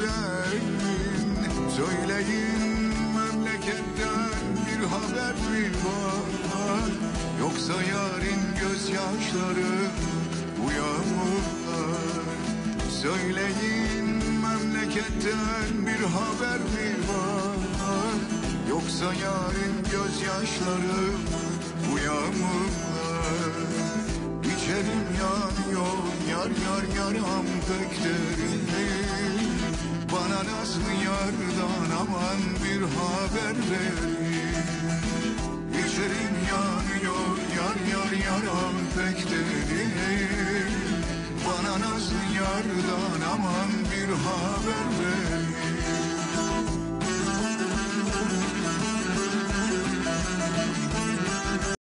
derin Söyleyin memleketten bir haber mi var? Yoksa yarın gözyaşları bu yağmurlar Söyleyin memleketten bir haber mi var? Yoksa yarın gözyaşları bu yağmurlar İçerim yanıyor yar yar yaram pek Nasıl yardan aman bir haber verin İçerim yanıyor yar yar yaram pek derin Bana nasıl yardan aman bir haber